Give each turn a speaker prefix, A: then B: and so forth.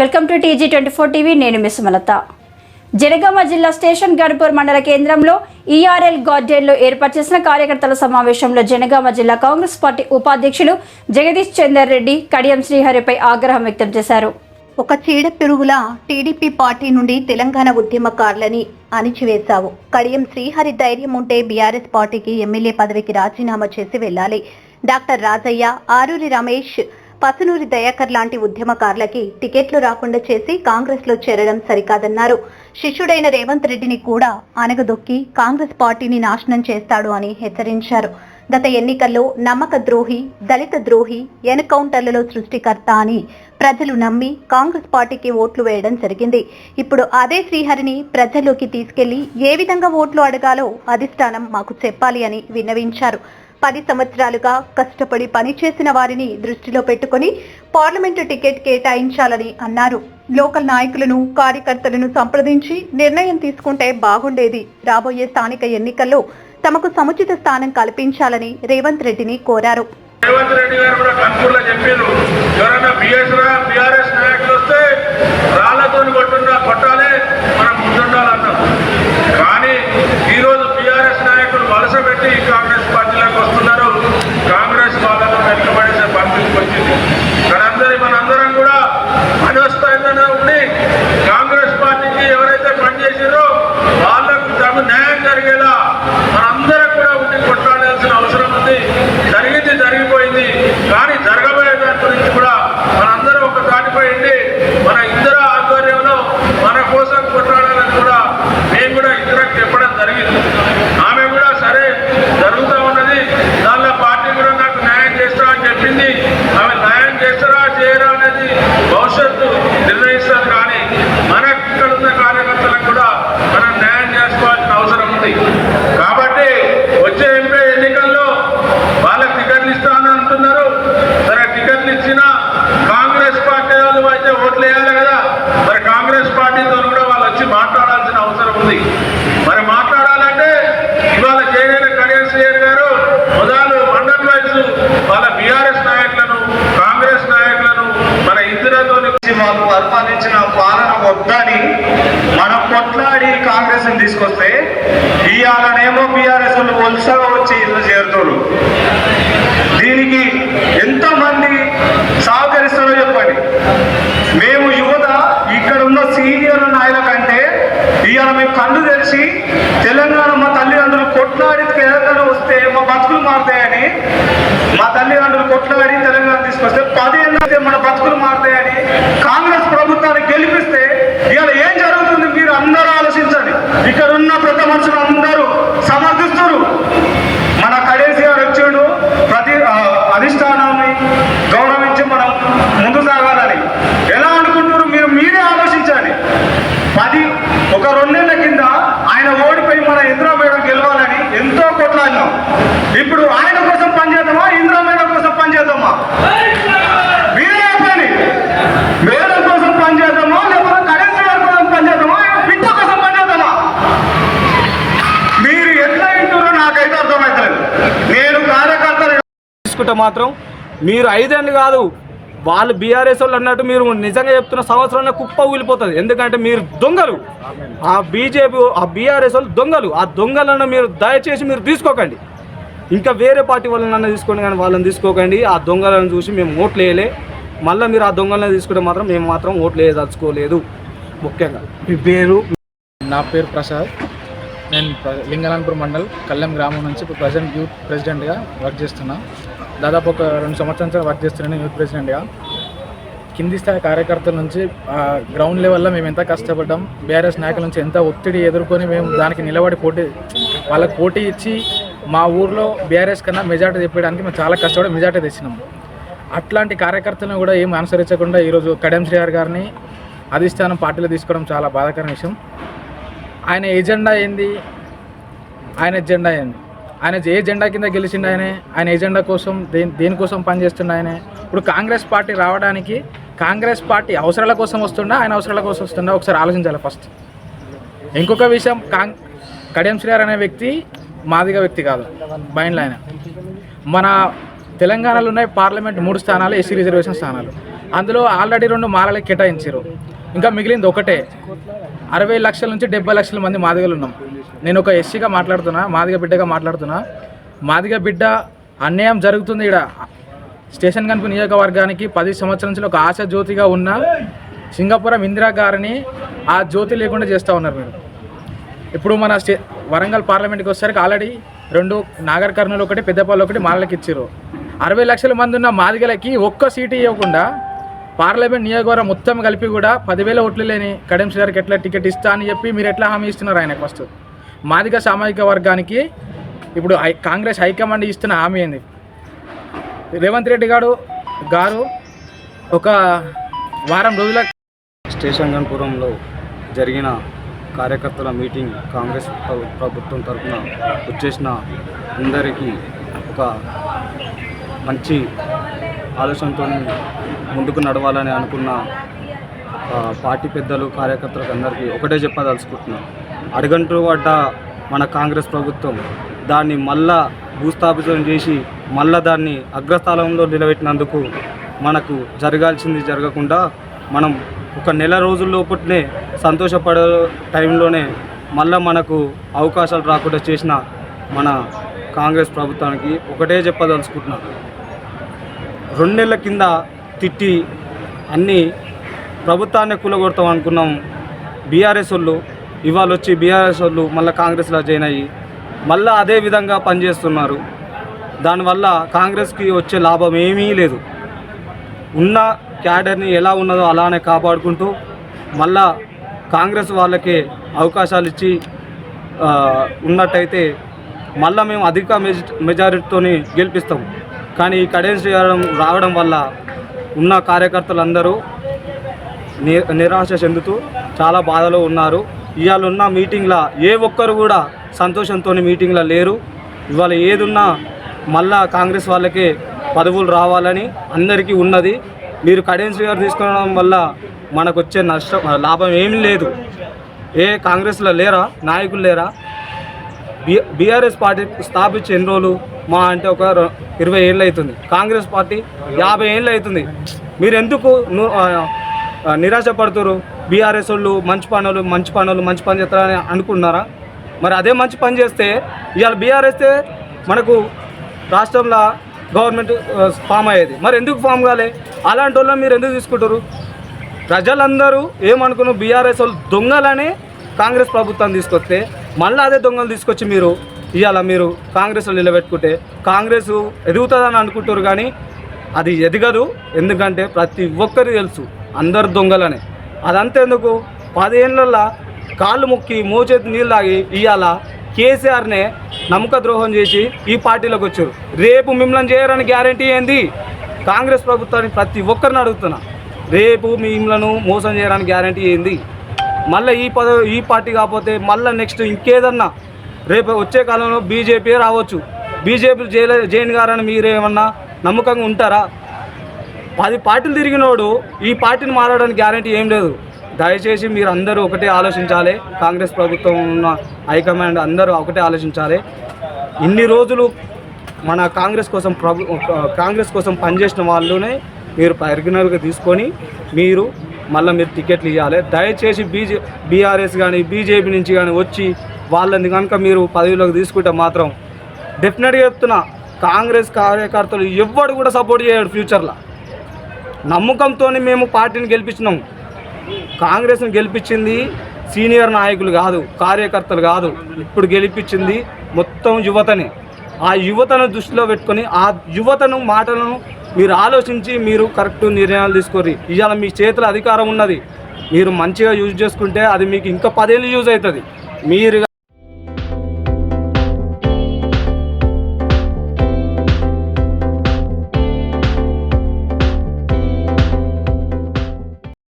A: Welcome to TG twenty four TV నేను miss Malatha. Jangaon జిల్లా station Ganapur మండల కేంద్రంలో ఈఆర్ఎల్ గార్డెన్లో ఏర్పాటు చేసిన కార్యకర్తల సమావేశంలో జనగామ జిల్లా కాంగ్రెస్ పార్టీ ఉపాధ్యక్షులు జగదీష్ చందర్ రెడ్డి కడియం శ్రీహరిపై ఆగ్రహం వ్యక్తం చేశారు.
B: ఒక చీడ పిరుగులా టీడీపీ పార్టీ నుండి తెలంగాణ ఉద్యమకారులని అణిచివేశావు. కడియం శ్రీహరి ధైర్యం ఉంటే బీఆర్ఎస్ పార్టీకి ఎమ్మెల్యే పదవికి రాజీనామా చేసి వెళ్ళాలి. డాక్టర్ రాజయ్య ఆరూరి రమేష్ పసునూరి దయాకర్ లాంటి ఉద్యమకారులకి టికెట్లు రాకుండా చేసి కాంగ్రెస్లో చేరడం సరికాదన్నారు. శిష్యుడైన రేవంత్ రెడ్డిని కూడా అనగదొక్కి కాంగ్రెస్ పార్టీని నాశనం చేస్తాడు అని హెచ్చరించారు. గత ఎన్నికల్లో నమ్మక ద్రోహి దళిత ద్రోహి ఎన్కౌంటర్లలో సృష్టికర్త అని ప్రజలు నమ్మి కాంగ్రెస్ పార్టీకి ఓట్లు వేయడం జరిగింది. ఇప్పుడు అదే శ్రీహరిని ప్రజల్లోకి తీసుకెళ్ళి ఏ విధంగా ఓట్లు అడగాలో అధిష్టానం మాకు చెప్పాలి అని విన్నవించారు. పది సంవత్సరాలుగా కష్టపడి పనిచేసిన వారిని దృష్టిలో పెట్టుకొని పార్లమెంటు టికెట్ కేటాయించాలని అన్నారు. లోకల్ నాయకులను కార్యకర్తలను సంప్రదించి నిర్ణయం తీసుకుంటే బాగుండేది. రాబోయే స్థానిక ఎన్నికల్లో తమకు సముచిత స్థానం కల్పించాలని రేవంత్ రెడ్డిని కోరారు.
C: రేవంత్ రెడ్డి గారు కూడా కన్పూర్లో చెప్పారు ఎవరైనా బీఆర్ఎస్ నాయకులు వస్తే రాళ్ళతో కొట్టున్నా కొట్టాలి మనం ముందుండాలన్నాం కానీ ఈరోజు బీఆర్ఎస్ నాయకులు వలస పెట్టి కాంగ్రెస్ పార్టీలోకి వస్తున్నారు కాంగ్రెస్ వాళ్ళను వెనుకబడేసే పరిస్థితికి వచ్చింది మనందరి మనందరం కూడా మనోస్థాయిలోనే ఉండి కాంగ్రెస్ పార్టీకి ఎవరైతే పనిచేసారో వాళ్ళకు తగు న్యాయం జరిగేలా మనందరం కూడా ఉండి కొట్లాడాల్సిన అవసరం ఉంది జరిగింది జరిగిపోయింది కానీ జరగబోయే దాని గురించి కూడా మనందరం ఒక దాటిపై ఉండి మన ఇద్దరు ఆధ్వర్యంలో మన కోసం కొట్లాడాలని కూడా మేము కూడా ఇద్దరికి చెప్పడం జరిగింది ఆమె కూడా సరే జరుగుతూ ఉన్నది దానిలో పార్టీ కూడా నాకు న్యాయం చేస్తా అని చెప్పింది ఆమె న్యాయం చేస్తారా చేయరా అనేది భవిష్యత్తు నిర్ణయిస్తారు కానీ మనకు ఇక్కడ ఉన్న కార్యకర్తలకు కూడా మనం న్యాయం చేసుకోవాల్సిన అవసరం ఉంది కాబట్టి వచ్చే ఎంపీ ఎన్నికల్లో వాళ్ళకి టికెట్లు ఇస్తానని అంటున్నారు సరే టికెట్లు ఇచ్చినా కాంగ్రెస్ పార్టీ వాళ్ళు అయితే ఓట్లు వేయాలి కదా మరి కాంగ్రెస్ పార్టీతో కూడా వాళ్ళు వచ్చి మాట్లాడాల్సిన అవసరం ఉంది మరి మాట్లాడాలంటే ఇవాళ జయగన కళ్యాణ్ శ్రీయర్ గారు మొదలు మండల్ వైజ్ వాళ్ళ బీఆర్ఎస్ నాయకులను కాంగ్రెస్ నాయకులను మన ఇద్దరితో
D: నుంచి మాకు పరిపాలించిన పాలన వద్దని మనం కొట్లాడి కాంగ్రెస్ తీసుకొస్తే ఇవాళనేమో బీఆర్ఎస్ వాళ్ళు వలసగా వచ్చి ఇల్లు చేరుతారు దీనికి ఎంతమంది సహకరిస్తారో చెప్పండి. మేము యువత ఇక్కడ ఉన్న సీనియర్ నాయకుల కంటే ఇవాళ మేము కళ్ళు తెరిచి తెలంగాణ మా తల్లిదండ్రులు కొట్లాడి తెలంగాణ వస్తే మా బతుకులు మారుతాయని మా తల్లిదండ్రులు కొట్లాడి తెలంగాణ తీసుకొస్తే పది ఏళ్ళైతే మన బతుకులు మారుతాయని కాంగ్రెస్ ప్రభుత్వాన్ని గెలిపిస్తే ఇవాళ ఏం జరుగుతుంది మీరు అందరూ ఆలోచించండి. ఇక్కడ ఉన్న ప్రతి మనుషులు అందరూ సమర్థిస్తారు మన కడేసి గారు వచ్చాడు ప్రతి ఆ, అధిష్టానాన్ని గౌరవించి మనం ముందు సాగాలని ఎలా అనుకుంటున్నారు మీరు మీరే ఆలోచించండి పది ఒక రెండేళ్ళ కింద ఆయన ఓడిపోయి మన ఇందిరా మేడం గెలవాలని ఎంతో కొట్లాడినాం ఇప్పుడు ఆయన కోసం పనిచేద్దామా ఇందిరా మేడం కోసం పనిచేద్దామా మీరే చెప్పండి మేడం కోసం పనిచేద్దామా లేకపోతే కడేసి గారి కోసం పనిచేద్దామా బిడ్డ కోసం పనిచేద్దామా మీరు ఎట్లా వింటారో నాకైతే అర్థమవుతలేదు నేను కార్యకర్తలు
E: తీసుకుంటే మాత్రం మీరు ఐదేళ్ళు కాదు వాళ్ళు బీఆర్ఎస్ వాళ్ళు అన్నట్టు మీరు నిజంగా చెప్తున్న సంవత్సరంలో కుప్ప ఊలిపోతుంది ఎందుకంటే మీరు దొంగలు. ఆ బీజేపీ ఆ బీఆర్ఎస్ వాళ్ళు దొంగలు. ఆ దొంగలను మీరు దయచేసి మీరు తీసుకోకండి. ఇంకా వేరే పార్టీ వాళ్ళని తీసుకోండి కానీ వాళ్ళని తీసుకోకండి. ఆ దొంగలను చూసి మేము ఓట్లు వేయలే. మళ్ళీ మీరు ఆ దొంగలను తీసుకుంటే మాత్రం మేము మాత్రం ఓట్లు వేయదలుచుకోలేదు. ముఖ్యంగా.
F: మీ పేరు? నా పేరు ప్రసాద్. నేను ప్ర- లింగనాన్పూర్ మండల్ కళ్యాణ్ గ్రామం నుంచి ఇప్పుడు ప్రజెంట్ యూత్ ప్రెసిడెంట్గా వర్క్ చేస్తున్నా. దాదాపు ఒక రెండు సంవత్సరాలు వర్క్ చేస్తున్నాను యూత్ ప్రెసిడెంట్గా కింది స్థాయి కార్యకర్తల నుంచి గ్రౌండ్ లెవెల్లో మేము ఎంత కష్టపడ్డాం బీఆర్ఎస్ నాయకుల నుంచి ఎంత ఒత్తిడి ఎదుర్కొని మేము దానికి నిలబడి పోటీ వాళ్ళకి పోటీ ఇచ్చి మా ఊర్లో బీఆర్ఎస్ కన్నా మెజార్టీ తెప్పడానికి మేము చాలా కష్టపడి మెజార్టీ తెచ్చినాం. అట్లాంటి కార్యకర్తలను కూడా ఏం అనుసరించకుండా ఈరోజు కడెం శ్రీహార్ గారిని అధిష్టానం పార్టీలో తీసుకోవడం చాలా బాధాకరమైన విషయం. ఆయన ఎజెండా ఏంది? ఆయన ఎజెండా ఏంది? ఆయన ఏ జెండా కింద గెలిచిండు ఆయన? ఆయన ఎజెండా కోసం దేని దేనికోసం పనిచేస్తుండ ఆయనే? ఇప్పుడు కాంగ్రెస్ పార్టీ రావడానికి కాంగ్రెస్ పార్టీ అవసరాల కోసం వస్తుండా ఆయన అవసరాల కోసం వస్తుండా? ఒకసారి ఆలోచించాలి ఫస్ట్. ఇంకొక విషయం కాంగ్ కడియం శ్రీహార్ అనే వ్యక్తి మాదిగ వ్యక్తి కాదు బైండ్లో ఆయన. మన తెలంగాణలో ఉన్నాయి పార్లమెంట్ మూడు స్థానాలు ఎస్సీ రిజర్వేషన్ స్థానాలు. అందులో ఆల్రెడీ రెండు మాలలకి కేటాయించారు. ఇంకా మిగిలింది ఒకటే. అరవై లక్షల నుంచి డెబ్బై లక్షల మంది మాదిగలు ఉన్నాం. నేను ఒక ఎస్సీగా మాట్లాడుతున్నా మాదిగ బిడ్డగా మాట్లాడుతున్నా. మాదిగ బిడ్డ అన్యాయం జరుగుతుంది ఇక్కడ స్టేషన్ కనుక నియోజకవర్గానికి పది సంవత్సరాల నుంచి ఒక ఆశ జ్యోతిగా ఉన్న సింగపురం ఇందిరా గారిని ఆ జ్యోతి లేకుండా చేస్తూ ఉన్నారు మీరు. ఇప్పుడు మన స్టే వరంగల్ పార్లమెంట్కి వచ్చేసరికి ఆల్రెడీ రెండు నాగర్ కర్నూలు ఒకటి పెద్దపల్లి ఒకటి మాలకి ఇచ్చారు అరవై లక్షల మంది ఉన్న మాదిగలకి ఒక్క సీటు ఇవ్వకుండా పార్లమెంట్ నియోజకవర్గం మొత్తం కలిపి కూడా పదివేల ఓట్లు లేని కడెం గారికి ఎట్లా టికెట్ ఇస్తా అని చెప్పి మీరు ఎట్లా హామీ ఇస్తున్నారు ఆయన ఫస్ట్? మాదిగ సామాజిక వర్గానికి ఇప్పుడు హై కాంగ్రెస్ హైకమాండ్ ఇస్తున్న హామీ ఏంది? రేవంత్ రెడ్డి గారు గారు ఒక వారం రోజుల
E: స్టేషన్ గన్పురంలో జరిగిన కార్యకర్తల మీటింగ్ కాంగ్రెస్ ప్రభుత్వం తరఫున వచ్చేసిన అందరికీ ఒక మంచి ఆలోచనతో ముందుకు నడవాలని అనుకున్న పార్టీ పెద్దలు కార్యకర్తలకు అందరికీ ఒకటే చెప్పదలుచుకుంటున్నాను అడుగంటూ పడ్డ మన కాంగ్రెస్ ప్రభుత్వం దాన్ని మళ్ళా భూస్థాపితం చేసి మళ్ళా దాన్ని అగ్రస్థానంలో నిలబెట్టినందుకు మనకు జరగాల్సింది జరగకుండా మనం ఒక నెల రోజుల లోపలనే సంతోషపడే టైంలోనే మళ్ళా మనకు అవకాశాలు రాకుండా చేసిన మన కాంగ్రెస్ ప్రభుత్వానికి ఒకటే చెప్పదలుచుకుంటున్నాం. రెండు నెలల కింద తిట్టి అన్నీ ప్రభుత్వాన్ని కూలగొడతాం అనుకున్నాం బీఆర్ఎస్ వాళ్ళు. ఇవాళ వచ్చి బీఆర్ఎస్ వాళ్ళు మళ్ళీ కాంగ్రెస్లో జాయిన్ అయ్యి మళ్ళీ అదే విధంగా పనిచేస్తున్నారు. దానివల్ల కాంగ్రెస్కి వచ్చే లాభం ఏమీ లేదు. ఉన్న క్యాడర్ని ఎలా ఉన్నదో అలానే కాపాడుకుంటూ మళ్ళా కాంగ్రెస్ వాళ్ళకే అవకాశాలు ఇచ్చి ఉన్నట్టయితే మళ్ళీ మేము అధిక మెజ మెజారిటీతో గెలిపిస్తాం. కానీ ఈ కడెన్స్ చేయడం రావడం వల్ల ఉన్న కార్యకర్తలందరూ ని నిరాశ చెందుతూ చాలా బాధలో ఉన్నారు. ఇవాళ ఉన్న మీటింగ్లో ఏ ఒక్కరు కూడా సంతోషంతో మీటింగ్లో లేరు. ఇవాళ ఏదున్నా మళ్ళా కాంగ్రెస్ వాళ్ళకే పదవులు రావాలని అందరికీ ఉన్నది. మీరు కడెన్సీ గారు తీసుకోవడం వల్ల మనకు వచ్చే నష్టం లాభం ఏమీ లేదు. ఏ కాంగ్రెస్లో లేరా? నాయకులు లేరా? బి బీఆర్ఎస్ పార్టీ స్థాపించి ఎన్ని రోజులు? మా అంటే ఒక ఇరవై ఏళ్ళు అవుతుంది. కాంగ్రెస్ పార్టీ యాభై ఏళ్ళు అవుతుంది. మీరు ఎందుకు నిరాశ ఆ, బీఆర్ఎస్ వాళ్ళు మంచి పనులు మంచి పనులు మంచి పని చేస్తారని అనుకున్నారా మరి అదే మంచి పని చేస్తే ఇవాళ బీఆర్ఎస్తే మనకు రాష్ట్రంలో గవర్నమెంట్ ఫామ్ అయ్యేది. మరి ఎందుకు ఫామ్ కాలే? అలాంటి వాళ్ళని మీరు ఎందుకు తీసుకుంటారు ప్రజలందరూ ఏమనుకున్నారు? బీఆర్ఎస్ వాళ్ళు దొంగలని కాంగ్రెస్ ప్రభుత్వం తీసుకొస్తే మళ్ళీ అదే దొంగలు తీసుకొచ్చి మీరు ఇవాళ మీరు కాంగ్రెస్లో నిలబెట్టుకుంటే కాంగ్రెస్ ఎదుగుతుందని అనుకుంటారు కానీ అది ఎదగదు. ఎందుకంటే ప్రతి ఒక్కరు తెలుసు. అందరు దొంగలనే. అదంతా ఎందుకు పదేళ్ళల్లో కాళ్ళు మొక్కి మోచేతి నీళ్ళు తాగి ఇవాళ కేసీఆర్నే నమ్మక ద్రోహం చేసి ఈ పార్టీలోకి వచ్చారు. రేపు మిమ్మల్ని చేయరని గ్యారంటీ ఏంది? కాంగ్రెస్ ప్రభుత్వాన్ని ప్రతి ఒక్కరిని అడుగుతున్నా. రేపు మిమ్మలను మోసం చేయడానికి గ్యారంటీ ఏంది? మళ్ళీ ఈ పద ఈ పార్టీ కాకపోతే మళ్ళీ నెక్స్ట్ ఇంకేదన్నా? రేపు వచ్చే కాలంలో బీజేపీ రావచ్చు. బీజేపీ జైలు జైన్ గారని మీరేమన్నా నమ్మకంగా ఉంటారా? పది పార్టీలు తిరిగినోడు ఈ పార్టీని మారడానికి గ్యారంటీ ఏం లేదు. దయచేసి మీరు అందరూ ఒకటే ఆలోచించాలి. కాంగ్రెస్ ప్రభుత్వం ఉన్న హైకమాండ్ అందరూ ఒకటే ఆలోచించాలి. ఇన్ని రోజులు మన కాంగ్రెస్ కోసం ప్రభు కాంగ్రెస్ కోసం పనిచేసిన వాళ్ళనే మీరు పరిగణలుగా తీసుకొని మీరు మళ్ళీ మీరు టికెట్లు ఇవ్వాలి దయచేసి బీజే బీఆర్ఎస్ కానీ బీజేపీ నుంచి కానీ వచ్చి వాళ్ళని కనుక మీరు పదవిలోకి తీసుకుంటే మాత్రం డెఫినెట్గా చెప్తున్నా కాంగ్రెస్ కార్యకర్తలు ఎవ్వడు కూడా సపోర్ట్ చేయడు ఫ్యూచర్లో. నమ్మకంతో మేము పార్టీని గెలిపించినాం. కాంగ్రెస్ని గెలిపించింది సీనియర్ నాయకులు కాదు కార్యకర్తలు కాదు. ఇప్పుడు గెలిపించింది మొత్తం యువతని. ఆ యువతను దృష్టిలో పెట్టుకొని ఆ యువతను మాటలను మీరు ఆలోచించి మీరు కరెక్ట్ నిర్ణయాలు తీసుకోరు ఇవాళ మీ చేతిలో అధికారం ఉన్నది. మీరు మంచిగా యూజ్ చేసుకుంటే అది మీకు ఇంకా పదేళ్ళు యూజ్ అవుతుంది. మీరు